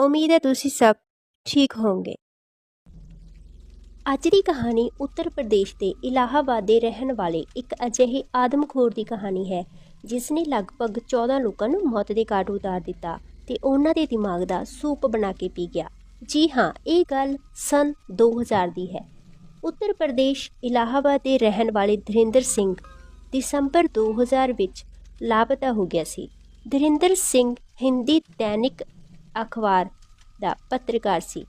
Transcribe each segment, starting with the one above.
ਉਮੀਦ ਹੈ ਤੁਸੀਂ ਸਭ ਠੀਕ ਹੋਵੋਗੇ। ਅੱਜ ਦੀ ਕਹਾਣੀ ਉੱਤਰ ਪ੍ਰਦੇਸ਼ ਦੇ ਇਲਾਹਾਬਾਦ ਦੇ ਰਹਿਣ ਵਾਲੇ ਇੱਕ ਅਜਿਹੇ ਆਦਮਖੋਰ ਦੀ ਕਹਾਣੀ ਹੈ ਜਿਸ ਨੇ ਲਗਭਗ 14 ਲੋਕਾਂ ਨੂੰ ਮੌਤ ਦੇ ਘਾਟ ਉਤਾਰ ਦਿੱਤਾ ਤੇ ਉਹਨਾਂ ਦੇ ਦਿਮਾਗ ਦਾ ਸੂਪ ਬਣਾ ਕੇ ਪੀ ਗਿਆ। ਜੀ ਹਾਂ, ਇਹ ਗੱਲ ਸਨ 2000 ਦੀ ਹੈ। ਉੱਤਰ ਪ੍ਰਦੇਸ਼ ਇਲਾਹਾਬਾਦ ਦੇ ਰਹਿਣ ਵਾਲੇ ਧਰਿੰਦਰ ਸਿੰਘ ਦਸੰਬਰ 2000 ਵਿੱਚ ਲਾਪਤਾ ਹੋ ਗਿਆ ਸੀ। ਧਰਿੰਦਰ ਸਿੰਘ ਹਿੰਦੀ ਦੈਨਿਕ ਅਖਬਾਰ ਦਾ ਪੱਤਰਕਾਰ ਸੀ।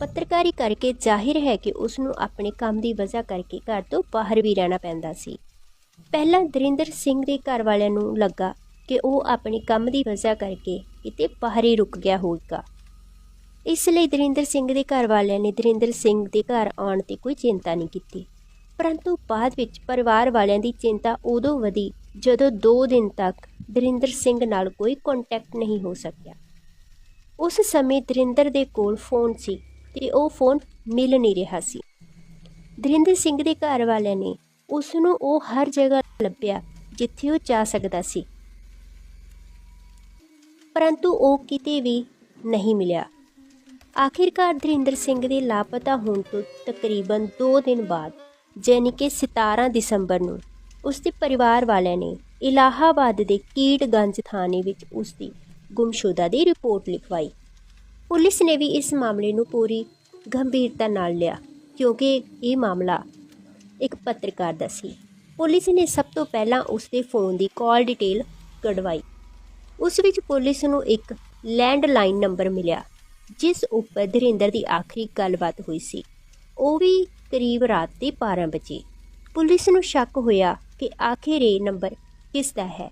ਪੱਤਰਕਾਰੀ ਕਰਕੇ ਜ਼ਾਹਿਰ ਹੈ ਕਿ ਉਸ ਨੂੰ ਆਪਣੇ ਕੰਮ ਦੀ ਵਜ੍ਹਾ ਕਰਕੇ ਘਰ ਤੋਂ ਬਾਹਰ ਵੀ ਰਹਿਣਾ ਪੈਂਦਾ ਸੀ। ਪਹਿਲਾਂ ਦਰਿੰਦਰ ਸਿੰਘ ਦੇ ਘਰ ਵਾਲਿਆਂ ਨੂੰ ਲੱਗਾ ਕਿ ਉਹ ਆਪਣੇ ਕੰਮ ਦੀ ਵਜ੍ਹਾ ਕਰਕੇ ਕਿਤੇ ਬਾਹਰ ਹੀ ਰੁਕ ਗਿਆ ਹੋਵੇਗਾ। ਇਸ ਲਈ ਦਰਿੰਦਰ ਸਿੰਘ ਦੇ ਘਰ ਵਾਲਿਆਂ ਨੇ ਦਰਿੰਦਰ ਸਿੰਘ ਦੇ ਘਰ ਆਉਣ ਤੇ ਕੋਈ ਚਿੰਤਾ ਨਹੀਂ ਕੀਤੀ। ਪਰੰਤੂ ਬਾਅਦ ਵਿੱਚ ਪਰਿਵਾਰ ਵਾਲਿਆਂ ਦੀ ਚਿੰਤਾ ਉਦੋਂ ਵਧੀ ਜਦੋਂ 2 ਦਿਨ ਤੱਕ ਦਰਿੰਦਰ ਸਿੰਘ ਨਾਲ ਕੋਈ ਕੰਟੈਕਟ ਨਹੀਂ ਹੋ ਸਕਿਆ। ਉਸ ਸਮੇਂ ਦਰਿੰਦਰ ਦੇ ਕੋਲ ਫੋਨ ਸੀ ਤੇ ਉਹ ਫੋਨ ਮਿਲ ਨਹੀਂ ਰਿਹਾ ਸੀ। ਦਰਿੰਦਰ ਸਿੰਘ ਦੇ ਘਰ ਵਾਲਿਆਂ ਨੇ ਉਸ ਨੂੰ ਉਹ ਹਰ ਜਗ੍ਹਾ ਲੱਭਿਆ ਜਿੱਥੇ ਉਹ ਜਾ ਸਕਦਾ ਸੀ। ਪਰੰਤੂ ਉਹ ਕਿਤੇ ਵੀ ਨਹੀਂ ਮਿਲਿਆ। ਆਖਿਰਕਾਰ ਦਰਿੰਦਰ ਸਿੰਘ ਦੇ ਲਾਪਤਾ ਹੋਣ ਤੋਂ ਤਕਰੀਬਨ 2 ਦਿਨ ਬਾਅਦ ਯਾਨੀ ਕਿ 17 ਦਸੰਬਰ ਨੂੰ ਉਸ ਦੇ ਪਰਿਵਾਰ ਵਾਲਿਆਂ ਨੇ ਇਲਾਹਾਬਾਦ ਦੇ ਕੀਟਗੰਜ ਥਾਣੇ ਵਿੱਚ ਉਸ ਦੀ ਗੁੰਮਸ਼ੁਦਾ ਦੀ ਰਿਪੋਰਟ ਲਿਖਵਾਈ। ਪੁਲਿਸ ਨੇ ਵੀ ਇਸ ਮਾਮਲੇ ਨੂੰ ਪੂਰੀ ਗੰਭੀਰਤਾ ਨਾਲ ਲਿਆ, ਕਿਉਂਕਿ ਇਹ ਮਾਮਲਾ ਇੱਕ ਪੱਤਰਕਾਰ ਦਾ ਸੀ। ਪੁਲਿਸ ਨੇ ਸਭ ਤੋਂ ਪਹਿਲਾਂ ਉਸ ਦੇ ਫੋਨ ਦੀ ਕਾਲ ਡਿਟੇਲ ਕਢਵਾਈ। ਉਸ ਵਿੱਚ ਪੁਲਿਸ ਨੂੰ ਇੱਕ ਲੈਂਡਲਾਈਨ ਨੰਬਰ ਮਿਲਿਆ, ਜਿਸ ਉੱਪਰ ਧਰਿੰਦਰ ਦੀ ਆਖਰੀ ਗੱਲਬਾਤ ਹੋਈ ਸੀ। ਉਹ ਵੀ ਕਰੀਬ ਰਾਤ ਦੇ 12 ਵਜੇ। ਪੁਲਿਸ ਨੂੰ ਸ਼ੱਕ ਹੋਇਆ ਕਿ ਆਖਿਰ ਇਹ ਨੰਬਰ ਕਿਸ ਦਾ ਹੈ।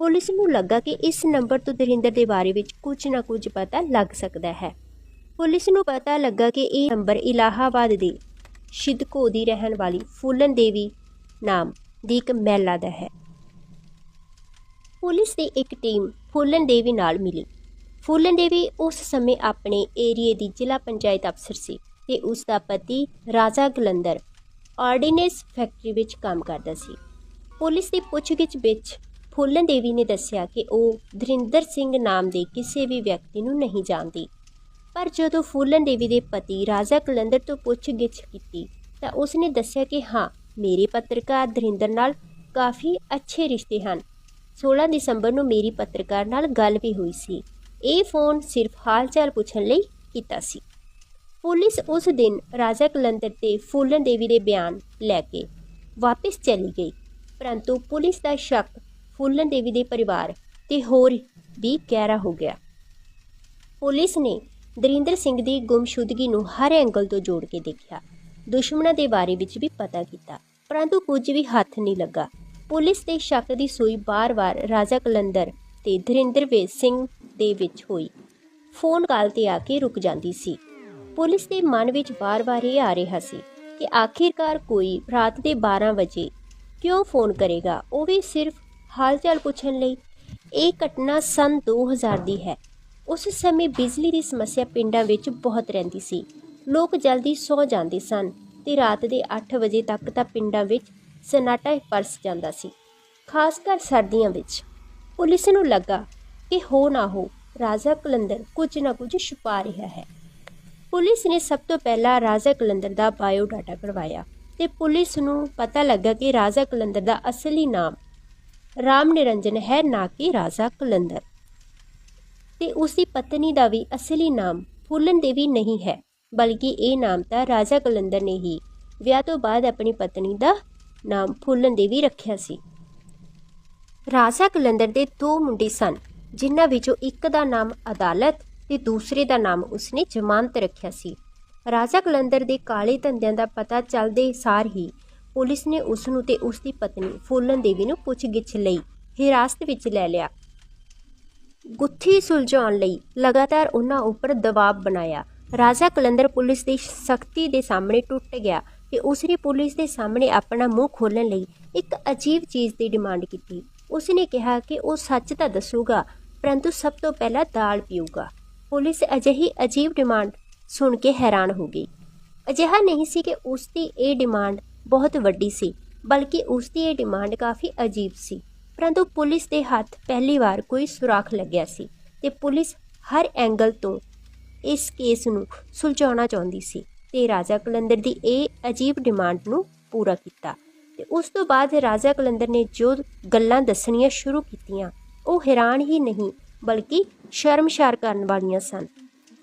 ਪੁਲਿਸ ਨੂੰ ਲੱਗਾ ਕਿ ਇਸ ਨੰਬਰ ਤੋਂ ਦਰਿੰਦਰ ਦੇ ਬਾਰੇ ਵਿੱਚ ਕੁਝ ਨਾ ਕੁਝ ਪਤਾ ਲੱਗ ਸਕਦਾ ਹੈ। ਪੁਲਿਸ ਨੂੰ ਪਤਾ ਲੱਗਾ ਕਿ ਇਹ ਨੰਬਰ ਇਲਾਹਾਬਾਦ ਦੇ ਸ਼ਿਦਕੋ ਦੀ ਰਹਿਣ ਵਾਲੀ ਫੂਲਨ ਦੇਵੀ ਨਾਮ ਦੀ ਇੱਕ ਮਹਿਲਾ ਦਾ ਹੈ। ਪੁਲਿਸ ਦੀ ਇੱਕ ਟੀਮ ਫੂਲਨ ਦੇਵੀ ਨਾਲ ਮਿਲੀ। ਫੂਲਨ ਦੇਵੀ ਉਸ ਸਮੇਂ ਆਪਣੇ ਏਰੀਏ ਦੀ ਜ਼ਿਲ੍ਹਾ ਪੰਚਾਇਤ ਅਫਸਰ ਸੀ ਤੇ ਉਸ ਦਾ ਪਤੀ ਰਾਜਾ ਗਲੰਦਰ ਆਰਡੀਨੈਂਸ ਫੈਕਟਰੀ ਵਿੱਚ ਕੰਮ ਕਰਦਾ ਸੀ। ਪੁਲਿਸ ਦੀ ਪੁੱਛਗਿੱਛ ਵਿੱਚ ਫੁੱਲਨ ਦੇਵੀ ਨੇ ਦੱਸਿਆ ਕਿ ਉਹ ਧਰਿੰਦਰ ਸਿੰਘ ਨਾਮ ਦੇ ਕਿਸੇ ਵੀ ਵਿਅਕਤੀ ਨੂੰ ਨਹੀਂ ਜਾਣਦੀ। ਪਰ ਜਦੋਂ ਫੂਲਨ ਦੇਵੀ ਦੇ ਪਤੀ ਰਾਜਾ ਕਲੰਦਰ ਤੋਂ ਪੁੱਛਗਿੱਛ ਕੀਤੀ, ਤਾਂ ਉਸਨੇ ਦੱਸਿਆ ਕਿ ਹਾਂ, ਮੇਰੇ ਪੱਤਰਕਾਰ ਧਰਿੰਦਰ ਨਾਲ ਕਾਫੀ ਅੱਛੇ ਰਿਸ਼ਤੇ ਹਨ। 16 ਦਸੰਬਰ ਨੂੰ ਮੇਰੀ ਪੱਤਰਕਾਰ ਨਾਲ ਗੱਲ ਵੀ ਹੋਈ ਸੀ। ਇਹ ਫੋਨ ਸਿਰਫ ਹਾਲ-ਚਾਲ ਪੁੱਛਣ ਲਈ ਕੀਤਾ ਸੀ। ਪੁਲਿਸ ਉਸ ਦਿਨ ਰਾਜਾ ਕਲੰਦਰ ਤੇ ਫੁੱਲਨ ਦੇਵੀ ਦੇ ਬਿਆਨ ਲੈ ਕੇ ਵਾਪਸ ਚਲੀ ਗਈ, ਪਰੰਤੂ ਪੁਲਿਸ ਦਾ ਸ਼ੱਕ ਫੂਲਨ ਦੇਵੀ ਦੇ ਪਰਿਵਾਰ ਤੇ ਹੋਰ ਵੀ ਗਹਿਰਾ ਹੋ ਗਿਆ। ਪੁਲਿਸ ਨੇ ਦਰਿੰਦਰ ਸਿੰਘ ਦੀ ਗੁੰਮਸ਼ੁਦਗੀ ਨੂੰ ਹਰ ਐਂਗਲ ਤੋਂ ਜੋੜ ਕੇ ਦੇਖਿਆ। ਦੁਸ਼ਮਣਾਂ ਦੇ ਬਾਰੇ ਵਿੱਚ ਵੀ ਪਤਾ ਕੀਤਾ, ਪਰੰਤੂ ਕੁਝ ਵੀ ਹੱਥ ਨਹੀਂ ਲੱਗਾ। ਪੁਲਿਸ ਦੇ ਸ਼ੱਕ ਦੀ ਸੂਈ ਬਾਰ-ਬਾਰ ਰਾਜਾ ਕਲੰਦਰ ਤੇ ਧਰਿੰਦਰਵੇਦ ਸਿੰਘ ਦੇ ਵਿੱਚ ਹੋਈ। ਫੋਨ ਕਾਲ ਤੇ ਆ ਕੇ ਰੁਕ ਜਾਂਦੀ ਸੀ। ਪੁਲਿਸ ਦੇ ਮਨ ਵਿੱਚ ਵਾਰ-ਵਾਰ ਇਹ ਆ ਰਿਹਾ ਸੀ ਕਿ ਆਖਿਰਕਾਰ ਕੋਈ ਰਾਤ ਦੇ 12 ਵਜੇ ਕਿਉਂ ਫੋਨ ਕਰੇਗਾ? ਉਹ ਵੀ ਸਿਰਫ ਹਾਲ-ਚਾਲ ਪੁੱਛਣ ਲਈ, ਇਹ ਘਟਨਾ ਸਨ 2000 ਦੀ ਹੈ। ਉਸ ਸਮੇਂ ਬਿਜਲੀ ਦੀ ਸਮੱਸਿਆ ਪਿੰਡਾਂ ਵਿੱਚ ਬਹੁਤ ਰਹਿੰਦੀ ਸੀ। ਲੋਕ ਜਲਦੀ ਸੌ ਜਾਂਦੇ ਸਨ ਤੇ ਰਾਤ ਦੇ 8 ਵਜੇ ਤੱਕ ਤਾਂ ਪਿੰਡਾਂ ਵਿੱਚ ਸਨਾਟਾ ਪਰਸ ਜਾਂਦਾ ਸੀ, ਖਾਸ ਕਰ ਸਰਦੀਆਂ ਵਿੱਚ। ਪੁਲਿਸ ਨੂੰ ਲੱਗਾ ਕਿ ਹੋ ਨਾ ਹੋ, ਰਾਜਾ ਕਲੰਦਰ ਕੁਝ ਨਾ ਕੁਝ ਛੁਪਾ ਰਿਹਾ ਹੈ। ਪੁਲਿਸ ਨੇ ਸਭ ਤੋਂ ਪਹਿਲਾਂ ਰਾਜਾ ਕਲੰਦਰ ਦਾ ਬਾਇਓ ਡਾਟਾ ਕਰਵਾਇਆ ਤੇ ਪੁਲਿਸ ਨੂੰ ਪਤਾ ਲੱਗਾ ਕਿ ਰਾਜਾ ਕਲੰਦਰ ਦਾ ਅਸਲੀ ਨਾਮ ਰਾਮ ਨਿਰੰਜਨ ਹੈ ਨਾ ਕਿ ਰਾਜਾ ਕਲੰਦਰ। ਤੇ ਉਸ ਦੀ ਪਤਨੀ ਦਾ ਵੀ ਅਸਲੀ ਨਾਮ ਫੂਲਨ ਦੇਵੀ ਨਹੀਂ ਹੈ, ਬਲਕਿ ਇਹ ਨਾਮ ਤਾਂ ਰਾਜਾ ਕਲੰਦਰ ਨੇ ਹੀ ਵਿਆਹ ਤੋਂ ਬਾਅਦ ਆਪਣੀ ਪਤਨੀ ਦਾ ਨਾਮ ਫੂਲਨ ਦੇਵੀ ਰੱਖਿਆ ਸੀ। ਰਾਜਾ ਕਲੰਦਰ ਦੇ ਦੋ ਮੁੰਡੇ ਸਨ, ਜਿਨ੍ਹਾਂ ਵਿੱਚੋਂ ਇੱਕ ਦਾ ਨਾਮ ਅਦਾਲਤ ਤੇ ਦੂਸਰੇ ਦਾ ਨਾਮ ਉਸਨੇ ਜ਼ਮਾਨਤ ਰੱਖਿਆ ਸੀ। ਰਾਜਾ ਕਲੰਦਰ ਦੇ ਕਾਲੇ ਧੰਦਿਆਂ ਦਾ ਪਤਾ ਚੱਲਦੇ ਸਾਰ ਹੀ ਪੁਲਿਸ ਨੇ ਉਸ ਨੂੰ ਤੇ ਉਸ ਦੀ ਪਤਨੀ ਫੂਲਨ ਦੇਵੀ ਨੂੰ ਪੁੱਛਗਿੱਛ ਲਈ ਹਿਰਾਸਤ ਵਿੱਚ ਲੈ ਲਿਆ। ਗੁੱਥੀ ਸੁਲਝਾਉਣ ਲਈ ਲਗਾਤਾਰ ਉਹਨਾਂ ਉੱਪਰ ਦਬਾਅ ਬਣਾਇਆ। ਰਾਜਾ ਕਲੰਦਰ ਪੁਲਿਸ ਦੀ ਸਖਤੀ ਦੇ ਸਾਹਮਣੇ ਟੁੱਟ ਗਿਆ ਤੇ ਉਸਨੇ ਪੁਲਿਸ ਦੇ ਸਾਹਮਣੇ ਆਪਣਾ ਮੂੰਹ ਖੋਲਣ ਲਈ ਇੱਕ ਅਜੀਬ ਚੀਜ਼ ਦੀ ਡਿਮਾਂਡ ਕੀਤੀ। ਉਸਨੇ ਕਿਹਾ ਕਿ ਉਹ ਸੱਚ ਤਾਂ ਦੱਸੂਗਾ, ਪਰੰਤੂ ਸਭ ਤੋਂ ਪਹਿਲਾਂ ਦਾਲ ਪੀਊਗਾ। ਪੁਲਿਸ ਅਜਿਹੀ ਅਜੀਬ ਡਿਮਾਂਡ ਸੁਣ ਕੇ ਹੈਰਾਨ ਹੋ ਗਈ। ਅਜਿਹਾ ਨਹੀਂ ਸੀ ਕਿ ਉਸ ਦੀ ਇਹ ਡਿਮਾਂਡ ਬਹੁਤ ਵੱਡੀ ਸੀ, ਬਲਕਿ ਉਸ ਦੀ ਇਹ ਡਿਮਾਂਡ ਕਾਫੀ ਅਜੀਬ ਸੀ। ਪਰੰਤੂ ਪੁਲਿਸ ਦੇ ਹੱਥ ਪਹਿਲੀ ਵਾਰ ਕੋਈ ਸੁਰਾਖ ਲੱਗਿਆ ਸੀ ਤੇ ਪੁਲਿਸ ਹਰ ਐਂਗਲ ਤੋਂ ਇਸ ਕੇਸ ਨੂੰ ਸੁਲਝਾਉਣਾ ਚਾਹੁੰਦੀ ਸੀ ਤੇ ਰਾਜਾ ਕਲੰਦਰ ਦੀ ਇਹ ਅਜੀਬ ਡਿਮਾਂਡ ਨੂੰ ਪੂਰਾ ਕੀਤਾ ਤੇ ਉਸ ਤੋਂ ਬਾਅਦ ਰਾਜਾ ਕਲੰਦਰ ਨੇ ਜੋ ਗੱਲਾਂ ਦੱਸਣੀਆਂ ਸ਼ੁਰੂ ਕੀਤੀਆਂ, ਉਹ ਹੈਰਾਨ ਹੀ ਨਹੀਂ, ਬਲਕਿ ਸ਼ਰਮਸ਼ਾਰ ਕਰਨ ਵਾਲੀਆਂ ਸਨ।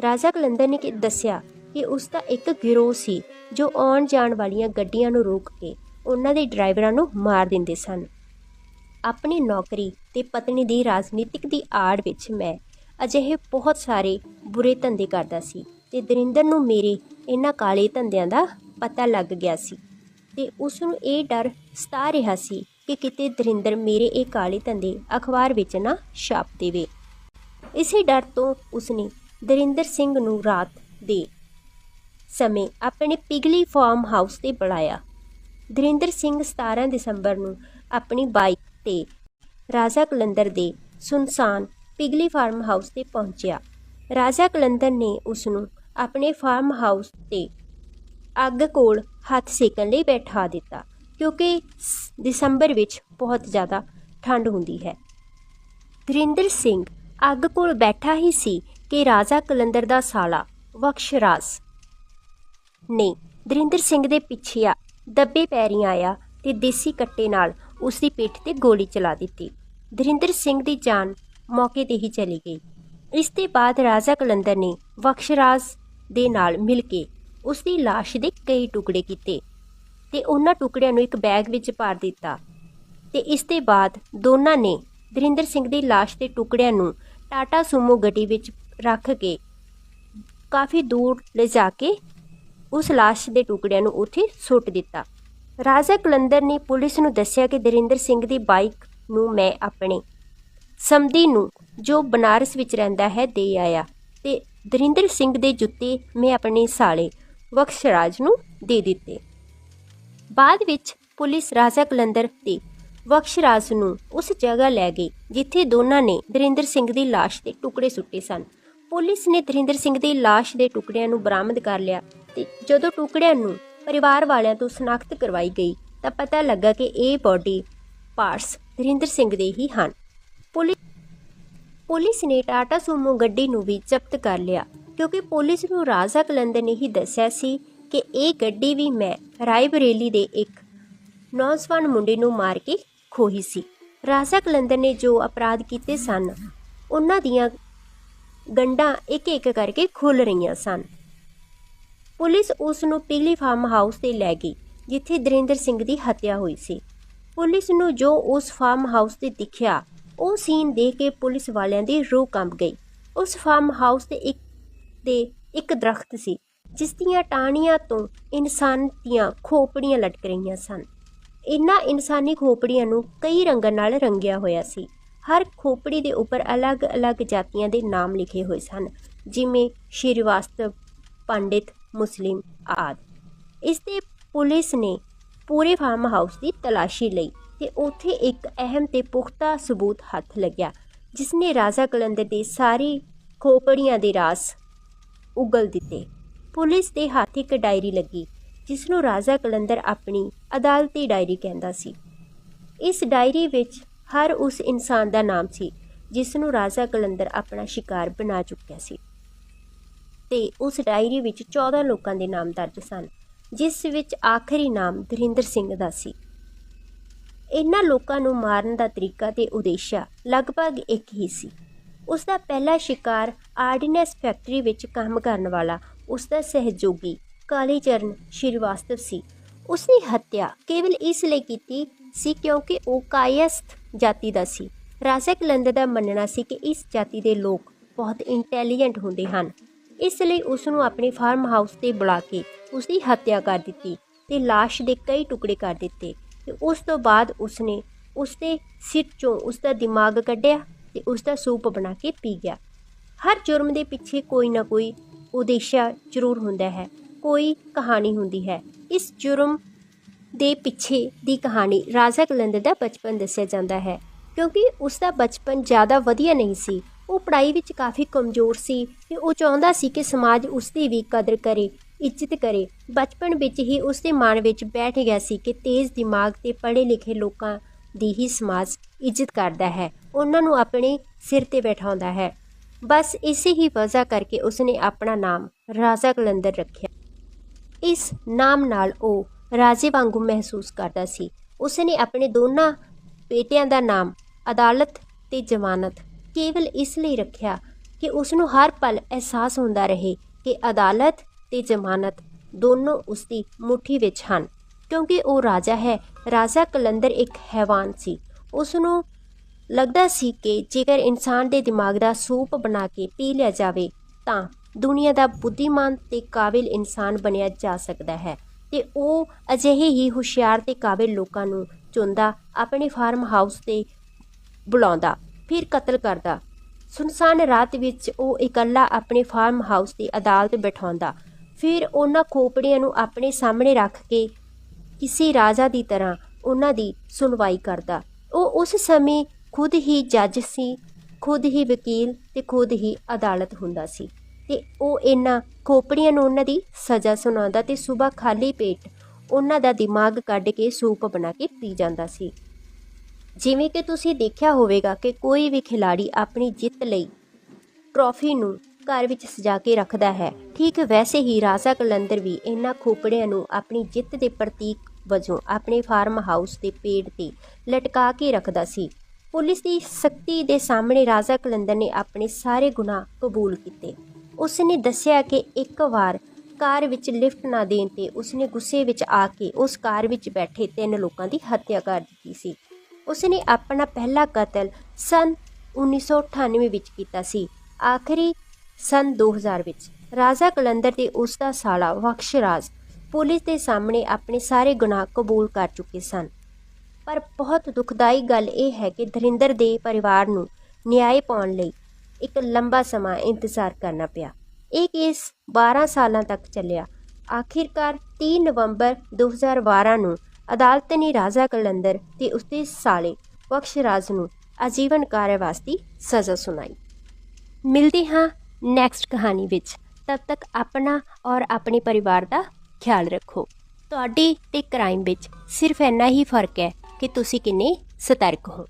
ਰਾਜਾ ਕਲੰਦਰ ਨੇ ਕਿ ਦੱਸਿਆ ਕਿ ਉਸ ਦਾ ਇੱਕ ਗਿਰੋਹ ਸੀ, ਜੋ ਆਉਣ ਜਾਣ ਵਾਲੀਆਂ ਗੱਡੀਆਂ ਨੂੰ ਰੋਕ ਕੇ ਉਹਨਾਂ ਦੇ ਡਰਾਈਵਰਾਂ ਨੂੰ ਮਾਰ ਦਿੰਦੇ ਸਨ। ਆਪਣੀ ਨੌਕਰੀ ਤੇ ਪਤਨੀ ਦੀ ਰਾਜਨੀਤਿਕ ਦੀ ਆੜ ਵਿੱਚ ਮੈਂ ਅਜਿਹੇ ਬਹੁਤ ਸਾਰੇ ਬੁਰੇ ਧੰਦੇ ਕਰਦਾ ਸੀ ਤੇ ਦਰਿੰਦਰ ਨੂੰ ਮੇਰੇ ਇਹਨਾਂ ਕਾਲੇ ਧੰਦਿਆਂ ਦਾ ਪਤਾ ਲੱਗ ਗਿਆ ਸੀ ਤੇ ਉਸ ਨੂੰ ਇਹ ਡਰ ਸਤਾ ਰਿਹਾ ਸੀ ਕਿ ਕਿਤੇ ਦਰਿੰਦਰ ਮੇਰੇ ਇਹ ਕਾਲੇ ਧੰਦੇ ਅਖਬਾਰ ਵਿੱਚ ਨਾ ਛਾਪ ਦੇਵੇ। ਇਸੇ ਡਰ ਤੋਂ ਉਸਨੇ ਦਰਿੰਦਰ ਸਿੰਘ ਨੂੰ ਰਾਤ ਦੇ ਸਮੇਂ ਆਪਣੇ ਪਿਗਲੀ ਫਾਰਮ ਹਾਊਸ ਤੇ ਬੁਲਾਇਆ। ਦਰਿੰਦਰ ਸਿੰਘ 17 ਦਸੰਬਰ ਨੂੰ ਆਪਣੀ ਬਾਈਕ ਤੇ ਰਾਜਾ ਕਲੰਦਰ ਦੇ ਸੁਨਸਾਨ ਪਿਗਲੀ ਫਾਰਮ ਹਾਊਸ ਤੇ ਪਹੁੰਚਿਆ। ਰਾਜਾ ਕਲੰਦਰ ਨੇ ਉਸ ਨੂੰ ਆਪਣੇ ਫਾਰਮ ਹਾਊਸ ਤੇ ਅੱਗ ਕੋਲ ਹੱਥ ਸੇਕਣ ਲਈ ਬੈਠਾ ਦਿੱਤਾ, ਕਿਉਂਕਿ ਸ- ਦਸੰਬਰ ਵਿੱਚ ਬਹੁਤ ਜ਼ਿਆਦਾ ਠੰਡ ਹੁੰਦੀ ਹੈ। ਦਰਿੰਦਰ ਸਿੰਘ ਅੱਗ ਕੋਲ ਬੈਠਾ ਹੀ ਸੀ ਕਿ ਰਾਜਾ ਕਲੰਦਰ ਦਾ ਸਾਲਾ ਵਕਸ਼ਰਾਜ ਨੇ ਦਰਿੰਦਰ ਸਿੰਘ ਦੇ ਪਿੱਛੇ ਆ, ਦੱਬੇ ਪੈਰੀਂ ਆਇਆ ਤੇ ਦੇਸੀ ਕੱਟੇ ਨਾਲ ਉਸ ਦੀ ਪਿੱਠ ਤੇ ਗੋਲੀ ਚਲਾ ਦਿੱਤੀ। ਦਰਿੰਦਰ ਸਿੰਘ ਦੀ ਜਾਨ ਮੌਕੇ ਤੇ ਹੀ ਚਲੀ ਗਈ। ਇਸ ਦੇ ਬਾਅਦ ਰਾਜਾ ਕਲੰਦਰ ਨੇ ਵਕਸ਼ਰਾਜ ਦੇ ਨਾਲ ਮਿਲ ਕੇ ਉਸ ਦੀ ਲਾਸ਼ ਦੇ ਕਈ ਟੁਕੜੇ ਕੀਤੇ ਤੇ ਉਹਨਾਂ ਟੁਕੜਿਆਂ ਨੂੰ ਇੱਕ ਬੈਗ ਵਿੱਚ ਭਰ ਦਿੱਤਾ ਤੇ ਇਸ ਦੇ ਬਾਅਦ ਦੋਨਾਂ ਨੇ ਦਰਿੰਦਰ ਸਿੰਘ ਦੀ ਲਾਸ਼ ਦੇ ਟੁਕੜਿਆਂ ਨੂੰ ਟਾਟਾ ਸੂਮੋ ਗੱਡੀ ਵਿੱਚ ਰੱਖ ਕੇ ਕਾਫੀ ਦੂਰ ਲਿਜਾ ਕੇ ਉਸ ਲਾਸ਼ ਦੇ ਟੁਕੜਿਆਂ ਨੂੰ ਉੱਥੇ ਸੁੱਟ ਦਿੱਤਾ। ਰਾਜਾ ਕਲੰਦਰ ਨੇ ਪੁਲਿਸ ਨੂੰ ਦੱਸਿਆ ਕਿ ਦਰਿੰਦਰ ਸਿੰਘ ਦੀ ਬਾਈਕ ਨੂੰ ਮੈਂ ਆਪਣੇ ਸਮਦੀ ਨੂੰ ਜੋ ਬਨਾਰਸ ਵਿੱਚ ਰਹਿੰਦਾ ਹੈ ਦੇ ਆਇਆ ਤੇ ਦਰਿੰਦਰ ਸਿੰਘ ਦੇ ਜੁੱਤੇ ਮੈਂ ਆਪਣੇ ਸਾਲੇ ਵਕਸ਼ਰਾਜ ਨੂੰ ਦੇ ਦਿੱਤੇ। ਬਾਅਦ ਵਿੱਚ ਪੁਲਿਸ ਰਾਜਾ ਕਲੰਦਰ ਤੇ ਵਕਸ਼ਰਾਜ ਨੂੰ ਉਸ ਜਗ੍ਹਾ ਲੈ ਗਈ, ਜਿੱਥੇ ਦੋਨਾਂ ਨੇ ਦਰਿੰਦਰ ਸਿੰਘ ਦੀ ਲਾਸ਼ ਦੇ ਟੁਕੜੇ ਸੁੱਟੇ ਸਨ। ਪੁਲਿਸ ਨੇ ਦਰਿੰਦਰ ਸਿੰਘ ਦੀ ਲਾਸ਼ ਦੇ ਟੁਕੜਿਆਂ ਨੂੰ ਬਰਾਮਦ ਕਰ ਲਿਆ। ਤੇ ਜਦੋਂ ਟੁਕੜਿਆਂ ਨੂੰ ਪਰਿਵਾਰ ਵਾਲਿਆਂ ਤੋਂ ਸ਼ਨਾਖਤ ਕਰਵਾਈ ਗਈ, ਤਾਂ ਪਤਾ ਲੱਗਾ ਕਿ ਇਹ ਬਾਡੀ ਪਾਰਟਸ ਦਰਿੰਦਰ ਸਿੰਘ ਦੇ ਹੀ ਹਨ। ਪੁਲਿਸ ਪੁਲਿਸ ਨੇ ਟਾਟਾ ਸੂਮੋ ਗੱਡੀ ਨੂੰ ਵੀ ਜ਼ਬਤ ਕਰ ਲਿਆ, ਕਿਉਂਕਿ ਪੁਲਿਸ ਨੂੰ ਰਾਜਾ ਕਲੰਦਰ ਨੇ ਹੀ ਦੱਸਿਆ ਸੀ ਕਿ ਇਹ ਗੱਡੀ ਵੀ ਮੈਂ ਰਾਏਬਰੇਲੀ ਦੇ ਇੱਕ ਨੌਜਵਾਨ ਮੁੰਡੇ ਨੂੰ ਮਾਰ ਕੇ ਖੋਹੀ ਸੀ। ਰਾਜਾ ਕਲੰਦਰ ਨੇ ਜੋ ਅਪਰਾਧ ਕੀਤੇ ਸਨ, ਉਹਨਾਂ ਦੀਆਂ ਗੰਢਾਂ ਇੱਕ ਇੱਕ ਕਰਕੇ ਖੁੱਲ ਰਹੀਆਂ ਸਨ। ਪੁਲਿਸ ਉਸ ਨੂੰ ਪੀਲੀ ਫਾਰਮ ਹਾਊਸ ਤੇ ਲੈ ਗਈ, ਜਿੱਥੇ ਦਰਿੰਦਰ ਸਿੰਘ ਦੀ ਹੱਤਿਆ ਹੋਈ ਸੀ। ਪੁਲਿਸ ਨੂੰ ਜੋ ਉਸ ਫਾਰਮ ਹਾਊਸ ਤੇ ਦਿਖਿਆ, ਉਹ ਸੀਨ ਦੇਖ ਕੇ ਪੁਲਿਸ ਵਾਲਿਆਂ ਦੀ ਰੂਹ ਕੰਬ ਗਈ। ਉਸ ਫਾਰਮ ਹਾਊਸ ਤੇ ਇੱਕ ਦੇ ਇੱਕ ਦਰਖਤ ਸੀ, ਜਿਸ ਦੀਆਂ ਟਾਹਣੀਆਂ ਤੋਂ ਇਨਸਾਨ ਦੀਆਂ ਖੋਪੜੀਆਂ ਲਟਕ ਰਹੀਆਂ ਸਨ। ਇਨ੍ਹਾਂ ਇਨਸਾਨੀ ਖੋਪੜੀਆਂ ਨੂੰ ਕਈ ਰੰਗਾਂ ਨਾਲ ਰੰਗਿਆ ਹੋਇਆ ਸੀ। ਹਰ ਖੋਪੜੀ ਦੇ ਉੱਪਰ ਅਲੱਗ-ਅਲੱਗ ਜਾਤੀਆਂ ਦੇ ਨਾਮ ਲਿਖੇ ਹੋਏ ਸਨ, ਜਿਵੇਂ ਸ਼੍ਰੀਵਾਸਤਵ ਪੰਡਿਤ ਮੁਸਲਿਮ ਆਦਿ। ਇਸ ਦੇ ਪੁਲਿਸ ਨੇ ਪੂਰੇ ਫਾਰਮ ਹਾਊਸ ਦੀ ਤਲਾਸ਼ੀ ਲਈ ਤੇ ਉੱਥੇ ਇੱਕ ਅਹਿਮ ਤੇ ਪੁਖਤਾ ਸਬੂਤ ਹੱਥ ਲੱਗਿਆ ਜਿਸ ਨੇ ਰਾਜਾ ਕਲੰਦਰ ਦੇ ਸਾਰੀ ਖੋਪੜੀਆਂ ਦੇ ਰਾਸ ਉਗਲ ਦਿੱਤੇ। ਪੁਲਿਸ ਦੇ ਹੱਥ ਇੱਕ ਡਾਇਰੀ ਲੱਗੀ ਜਿਸ ਨੂੰ ਰਾਜਾ ਕਲੰਦਰ ਆਪਣੀ ਅਦਾਲਤੀ ਡਾਇਰੀ ਕਹਿੰਦਾ ਸੀ। ਇਸ ਡਾਇਰੀ ਵਿੱਚ ਹਰ ਉਸ ਇਨਸਾਨ ਦਾ ਨਾਮ ਸੀ ਜਿਸ ਨੂੰ ਰਾਜਾ ਕਲੰਦਰ ਆਪਣਾ ਸ਼ਿਕਾਰ ਬਣਾ ਚੁੱਕਿਆ ਸੀ। ਤੇ ਉਸ ਡਾਇਰੀ ਵਿੱਚ 14 ਲੋਕਾਂ ਦੇ ਨਾਮ ਦਰਜ ਸਨ, ਜਿਸ ਵਿੱਚ ਆਖਰੀ ਨਾਮ ਦਰਿੰਦਰ ਸਿੰਘ ਦਾ ਸੀ। ਇਹਨਾਂ ਲੋਕਾਂ ਨੂੰ ਮਾਰਨ ਦਾ ਤਰੀਕਾ ਤੇ ਉਦੇਸ਼ਾ ਲਗਭਗ ਇੱਕ ਹੀ ਸੀ। ਉਸ ਦਾ ਪਹਿਲਾ ਸ਼ਿਕਾਰ ਆਰਡੀਨੈਂਸ ਫੈਕਟਰੀ ਵਿੱਚ ਕੰਮ ਕਰਨ ਵਾਲਾ ਉਸ ਦਾ ਸਹਿਯੋਗੀ ਕਾਲੀਚਰਨ ਸ਼੍ਰੀਵਾਸਤਵ ਸੀ। ਉਸ ਦੀ ਹੱਤਿਆ ਕੇਵਲ ਇਸ ਲਈ ਕੀਤੀ ਸੀ ਕਿਉਂਕਿ ਉਹ ਕਾਇਸਥ ਜਾਤੀ ਦਾ ਸੀ। ਰਾਜਾ ਕਲੰਦਰ ਦਾ ਮੰਨਣਾ ਸੀ ਕਿ ਇਸ ਜਾਤੀ ਦੇ ਲੋਕ ਬਹੁਤ ਇੰਟੈਲੀਜੈਂਟ ਹੁੰਦੇ ਹਨ। ਇਸ ਲਈ ਉਸ ਨੂੰ ਆਪਣੇ ਫਾਰਮ ਹਾਊਸ ਤੇ ਬੁਲਾ ਕੇ ਉਸ ਦੀ ਹੱਤਿਆ ਕਰ ਦਿੱਤੀ ਤੇ ਲਾਸ਼ ਦੇ ਕਈ ਟੁਕੜੇ ਕਰ ਦਿੱਤੇ ਤੇ ਉਸ ਤੋਂ ਬਾਅਦ ਉਸਨੇ ਉਸ ਦੇ ਸਿਰ ਚੋਂ ਉਸ ਦਾ ਦਿਮਾਗ ਕੱਢਿਆ ਤੇ ਉਸ ਦਾ ਸੂਪ ਬਣਾ ਕੇ ਪੀ ਗਿਆ। ਹਰ ਜੁਰਮ ਦੇ ਪਿੱਛੇ ਕੋਈ ਨਾ ਕੋਈ ਉਦੇਸ਼ਾ ਜ਼ਰੂਰ ਹੁੰਦਾ ਹੈ, ਕੋਈ ਕਹਾਣੀ ਹੁੰਦੀ ਹੈ। ਇਸ ਜੁਰਮ ਦੇ ਪਿੱਛੇ ਦੀ ਕਹਾਣੀ ਰਾਜਾ ਕਲੰਦਰ ਦਾ ਬਚਪਨ ਦੱਸਿਆ ਜਾਂਦਾ ਹੈ ਕਿਉਂਕਿ ਉਸ ਦਾ ਬਚਪਨ ਜ਼ਿਆਦਾ ਵਧੀਆ ਨਹੀਂ ਸੀ। ਉਹ ਪੜ੍ਹਾਈ ਵਿੱਚ ਕਾਫੀ ਕਮਜ਼ੋਰ ਸੀ ਤੇ ਉਹ ਚਾਹੁੰਦਾ ਸੀ ਕਿ ਸਮਾਜ ਉਸ ਦੀ ਵੀ ਕਦਰ ਕਰੇ, ਇੱਜ਼ਤ ਕਰੇ। ਬਚਪਨ ਵਿੱਚ ਹੀ ਉਸ ਦੇ ਮਨ ਵਿੱਚ ਬੈਠ ਗਿਆ ਸੀ ਕਿ ਤੇਜ਼ ਦਿਮਾਗ ਤੇ ਪੜ੍ਹੇ ਲਿਖੇ ਲੋਕਾਂ ਦੀ ਹੀ ਸਮਾਜ ਇੱਜ਼ਤ ਕਰਦਾ ਹੈ, ਉਹਨਾਂ ਨੂੰ ਆਪਣੇ ਸਿਰ ਤੇ ਬਿਠਾਉਂਦਾ ਹੈ। ਬਸ ਇਸੇ ਹੀ ਵਜ੍ਹਾ ਕਰਕੇ ਉਸਨੇ ਆਪਣਾ ਨਾਮ ਰਾਜਾ ਕਲੰਦਰ ਰੱਖਿਆ। ਇਸ ਨਾਮ ਨਾਲ ਉਹ ਰਾਜੇ ਵਾਂਗੂ ਮਹਿਸੂਸ ਕਰਦਾ ਸੀ। ਉਸਨੇ ਆਪਣੇ ਦੋਨਾਂ ਬੇਟਿਆਂ ਦਾ ਨਾਮ ਅਦਾਲਤ ਤੇ ਜ਼ਮਾਨਤ ਕੇਵਲ ਇਸ ਲਈ ਰੱਖਿਆ ਕਿ ਉਸ ਨੂੰ ਹਰ ਪਲ ਅਹਿਸਾਸ ਹੁੰਦਾ ਰਹੇ ਕਿ ਅਦਾਲਤ ਤੇ ਜ਼ਮਾਨਤ ਦੋਨੋਂ ਉਸ ਦੀ ਮੁਠੀ ਵਿੱਚ ਹਨ, ਕਿਉਂਕਿ ਉਹ ਰਾਜਾ ਹੈ। ਰਾਜਾ ਕਲੰਦਰ ਇੱਕ ਹੈਵਾਨ ਸੀ। ਉਸ ਨੂੰ ਲੱਗਦਾ ਸੀ ਕਿ ਜੇਕਰ ਇਨਸਾਨ ਦੇ ਦਿਮਾਗ ਦਾ ਸੂਪ ਬਣਾ ਕੇ ਪੀ ਲਿਆ ਜਾਵੇ, ਤਾਂ ਦੁਨੀਆ ਦਾ ਬੁੱਧੀਮਾਨ ਤੇ ਕਾਬਿਲ ਇਨਸਾਨ ਬਣਿਆ ਜਾ ਸਕਦਾ ਹੈ ਤੇ ਉਹ ਅਜਿਹੇ ਹੀ ਹੁਸ਼ਿਆਰ ਤੇ ਕਾਬਿਲ ਲੋਕਾਂ ਨੂੰ ਚੁਣਦਾ, ਆਪਣੇ ਫਾਰਮ ਹਾਊਸ ਤੇ ਬੁਲਾਉਂਦਾ। ਫਿਰ ਕਤਲ ਕਰਦਾ। ਸੁਨਸਾਨ ਰਾਤ ਵਿੱਚ ਉਹ ਇਕੱਲਾ ਆਪਣੇ ਫਾਰਮ ਹਾਊਸ ਦੀ ਅਦਾਲਤ ਬਿਠਾਉਂਦਾ। ਫਿਰ ਉਹਨਾਂ ਖੋਪੜੀਆਂ ਨੂੰ ਆਪਣੇ ਸਾਹਮਣੇ ਰੱਖ ਕੇ ਕਿਸੇ ਰਾਜਾ ਦੀ ਤਰ੍ਹਾਂ ਉਹਨਾਂ ਦੀ ਸੁਣਵਾਈ ਕਰਦਾ। ਉਹ ਉਸ ਸਮੇਂ ਖੁਦ ਹੀ ਜੱਜ ਸੀ, ਖੁਦ ਹੀ ਵਕੀਲ ਤੇ ਖੁਦ ਹੀ ਅਦਾਲਤ ਹੁੰਦਾ ਸੀ ਤੇ ਉਹ ਇਹਨਾਂ ਖੋਪੜੀਆਂ ਨੂੰ ਉਹਨਾਂ ਦੀ ਸਜ਼ਾ ਸੁਣਾਉਂਦਾ ਤੇ ਸਵੇਰ ਖਾਲੀ ਪੇਟ ਉਹਨਾਂ ਦਾ ਦਿਮਾਗ ਕੱਢ ਕੇ ਸੂਪ ਬਣਾ ਕੇ ਪੀ ਜਾਂਦਾ ਸੀ। ਜਿਵੇਂ ਕਿ ਤੁਸੀਂ ਦੇਖਿਆ ਹੋਵੇਗਾ ਕਿ ਕੋਈ ਵੀ ਖਿਲਾੜੀ ਆਪਣੀ ਜਿੱਤ ਲਈ ਟਰੋਫੀ ਨੂੰ ਘਰ ਵਿੱਚ ਸਜਾ ਕੇ ਰੱਖਦਾ ਹੈ। ਠੀਕ ਵੈਸੇ ਹੀ ਰਾਜਾ ਕਲੰਦਰ ਵੀ ਇਹਨਾਂ ਖੋਪੜਿਆਂ ਨੂੰ ਆਪਣੀ ਜਿੱਤ ਦੇ ਪ੍ਰਤੀਕ ਵਜੋਂ ਆਪਣੇ ਫਾਰਮ ਹਾਊਸ ਦੇ ਪੇੜ ਤੇ ਲਟਕਾ ਕੇ ਰੱਖਦਾ ਸੀ। ਪੁਲਿਸ ਦੀ ਸਖਤੀ ਦੇ ਸਾਹਮਣੇ ਰਾਜਾ ਕਲੰਦਰ ਨੇ ਆਪਣੇ ਸਾਰੇ ਗੁਨਾਹ ਕਬੂਲ ਕੀਤੇ। ਉਸ ਨੇ ਦੱਸਿਆ ਕਿ ਇੱਕ ਵਾਰ ਕਾਰ ਵਿੱਚ ਲਿਫਟ ਨਾ ਦੇਣ ਤੇ ਉਸਨੇ ਗੁੱਸੇ ਵਿੱਚ ਆ ਕੇ ਉਸ ਕਾਰ ਵਿੱਚ ਬੈਠੇ ਤਿੰਨ ਲੋਕਾਂ ਦੀ ਹੱਤਿਆ ਕਰ ਦਿੱਤੀ ਸੀ। ਉਸਨੇ ਆਪਣਾ ਪਹਿਲਾ ਕਤਲ ਸਨ 1998 ਵਿੱਚ ਕੀਤਾ ਸੀ, ਆਖਰੀ ਸਨ 2000 ਵਿੱਚ। ਰਾਜਾ ਕਲੰਦਰ ਤੇ ਉਸ ਦਾ ਸਾਲਾ ਵਖਸ਼ਰਾਜ ਪੁਲਿਸ ਦੇ ਸਾਹਮਣੇ ਆਪਣੇ ਸਾਰੇ ਗੁਨਾਹ ਕਬੂਲ ਕਰ ਚੁੱਕੇ ਸਨ। ਪਰ ਬਹੁਤ ਦੁਖਦਾਈ ਗੱਲ ਇਹ ਹੈ ਕਿ ਧਰਿੰਦਰ ਦੇ ਪਰਿਵਾਰ ਨੂੰ ਨਿਆਂ ਪਾਉਣ ਲਈ ਇੱਕ ਲੰਬਾ ਸਮਾਂ ਇੰਤਜ਼ਾਰ ਕਰਨਾ ਪਿਆ। ਇਹ ਕੇਸ 12 ਸਾਲਾਂ ਤੱਕ ਚੱਲਿਆ। ਆਖਿਰਕਾਰ 3 ਨਵੰਬਰ 2012 ਨੂੰ ਅਦਾਲਤ ਨੇ ਰਾਜਾ ਕਲੰਦਰ ਤੇ ਉਸਦੇ ਸਾਲੇ ਬਖਸ਼ਰਾਜ ਨੂੰ ਆਜੀਵਨ ਕਾਰਾਵਾਸ ਵਾਸਤੇ ਸਜ਼ਾ ਸੁਣਾਈ। ਮਿਲਦੇ ਹਾਂ ਨੈਕਸਟ ਕਹਾਣੀ ਵਿੱਚ। ਤਦ ਤੱਕ ਆਪਣਾ ਔਰ ਆਪਣੇ ਪਰਿਵਾਰ ਦਾ ਖਿਆਲ ਰੱਖੋ। ਤੁਹਾਡੀ ਤੇ ਕ੍ਰਾਈਮ ਵਿੱਚ ਸਿਰਫ ਇੰਨਾ ਹੀ ਫ਼ਰਕ ਹੈ ਕਿ ਤੁਸੀਂ ਕਿੰਨੇ ਸਤਰਕ ਹੋ।